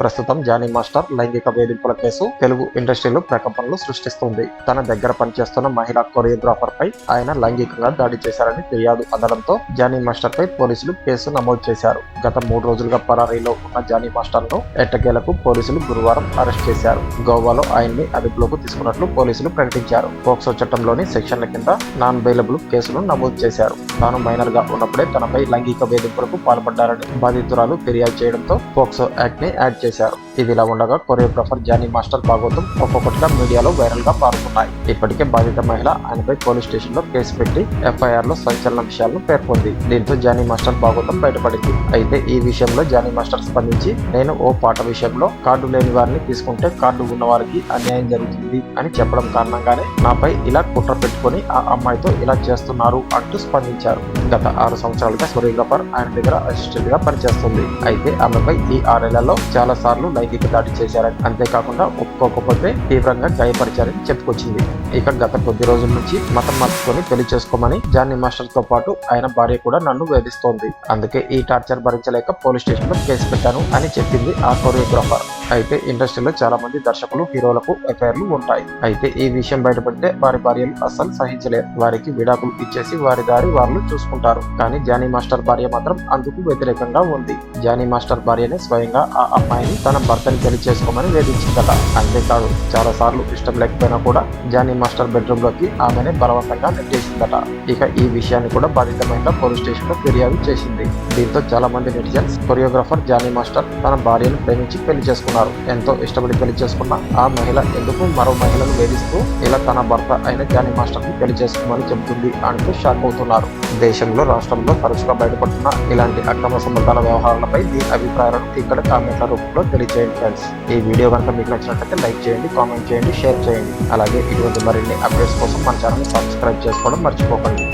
ప్రస్తుతం Johnny master లైంగిక వేధింపుల కేసు తెలుగు ఇండస్ట్రీలో ప్రకంపనలు సృష్టిస్తుంది. తన దగ్గర పనిచేస్తున్న మహిళా కొరియోగ్రాఫర్ పై ఆయన లైంగికంగా దాడి చేశారని ఫిర్యాదు అందడంతో జానీ మాస్టర్ పై పోలీసులు కేసు నమోదు చేశారు. గత మూడు రోజులుగా పరారీలో ఉన్న జానీ మాస్టర్ను ఎట్టకేలకు పోలీసులు గురువారం అరెస్ట్ చేశారు. గోవాలో ఆయన్ని అదుపులోకి తీసుకున్నట్లు పోలీసులు ప్రకటించారు. పోక్సో చట్టంలోని సెక్షన్ల కింద నాన్ బెయిలబుల్ కేసును నమోదు చేశారు. తాను మైనర్గా ఉన్నప్పుడే తనపై లైంగిక వేధింపులకు పాల్పడ్డారని బాధితురాలు ఫిర్యాదు చేయడంతో పోక్సో యాక్ట్ని యాడ్ చేశారు. پیش آؤ ఇలా ఉండగా కొరియోగ్రాఫర్ జానీ మాస్టర్ భాగవతం ఒక్కొక్కటిగా మీడియాలో వైరల్గా పాల్గొన్నాయి ఇప్పటికే బాధిత మహిళ ఆయనపై పోలీస్ స్టేషన్లో కేసు పెట్టి ఎఫ్ఐఆర్లో సంచలన విషయాలను పేర్కొంది. దీంతో జానీ మాస్టర్ భాగవతం బయటపడింది. అయితే ఈ విషయంలో జానీ మాస్టర్ స్పందించి నేను ఓ పాట విషయంలో కార్డు లేని వారిని తీసుకుంటే కార్డు ఉన్న వారికి అన్యాయం జరుగుతుంది అని చెప్పడం కారణంగానే నాపై ఇలా కుట్ర పెట్టుకొని ఆ అమ్మాయితో ఇలా చేస్తున్నారు అంటూ స్పందించారు. గత ఆరు సంవత్సరాలుగా కొరియోగ్రాఫర్ ఆయన దగ్గర అసిస్టెంట్గా పనిచేస్తుంది. అయితే ఆమెపై ఈ ఆరేళ్ళలో చాలా సార్లు లైఫ్ లైంగిక దాడి చేశారని. అంతేకాకుండా ఒప్పుకోకపోతే తీవ్రంగా గాయపరిచారని చెప్పుకొచ్చింది. ఇక గత కొద్ది రోజుల నుంచి మతం మార్చుకొని పెళ్ళి చేసుకోమని జానీ మాస్టర్తో పాటు ఆయన భార్య కూడా నన్ను వేధిస్తోంది. అందుకే ఈ టార్చర్ భరించలేక పోలీస్ స్టేషన్లో కేసు పెట్టాను అని చెప్పింది ఆ కొరియోగ్రాఫర్. అయితే ఇండస్ట్రీలో చాలా మంది దర్శకులు హీరోలకు ఎఫైర్లు ఉంటాయి. అయితే ఈ విషయం బయటపడితే వారి భార్యలు అస్సలు సహించలేరు. వారికి విడాకులు ఇచ్చేసి వారి దారి వాళ్ళు చూసుకుంటారు. కానీ జానీ మాస్టర్ భార్య మాత్రం అందుకు వ్యతిరేకంగా ఉంది. జానీ మాస్టర్ భార్యనే స్వయంగా ఆ అమ్మాయిని తన భర్తని పెళ్ళి చేసుకోమని వేధించిందట. అంతేకాదు చాలా సార్లు ఇష్టం లేకపోయినా కూడా జానీ మాస్టర్ బెడ్రూమ్లోకి ఆమెనే బలవంతంగా నెట్టేసిందట. ఇక ఈ విషయాన్ని కూడా బాధితమైన పోలీస్ స్టేషన్లో ఫిర్యాదు చేసింది. దీంతో చాలా మంది నెటిజన్స్ కొరియోగ్రాఫర్ జానీ మాస్టర్ తన భార్యను ప్రేమించి పెళ్ళి చేసుకున్నారు. ఎంతో ఇష్టపడి పెళ్ళి చేసుకున్న ఆ మహిళ ఎందుకు మరో మహిళను వేధిస్తూ ఇలా తన భర్త అయిన జానీ మాస్టర్ని పెళ్ళి చేసుకోమని చెబుతుంది అంటూ షాక్ అవుతున్నారు. దేశంలో రాష్ట్రంలో తరచుగా బయటపడుతున్న ఇలాంటి అక్రమ సంబంధాల వ్యవహారాలపై మీ అభిప్రాయాలను ఇక్కడ కామెంట్ల రూపంలో తెలియజేయండి ఫ్రెండ్స్. ఈ వీడియో కనుక మీకు నచ్చినట్లయితే లైక్ చేయండి కామెంట్ చేయండి షేర్ చేయండి. అలాగే ఇటువంటి మరిన్ని అప్డేట్స్ కోసం మన ఛానల్ సబ్స్క్రైబ్ చేసుకోవడం మర్చిపోకండి.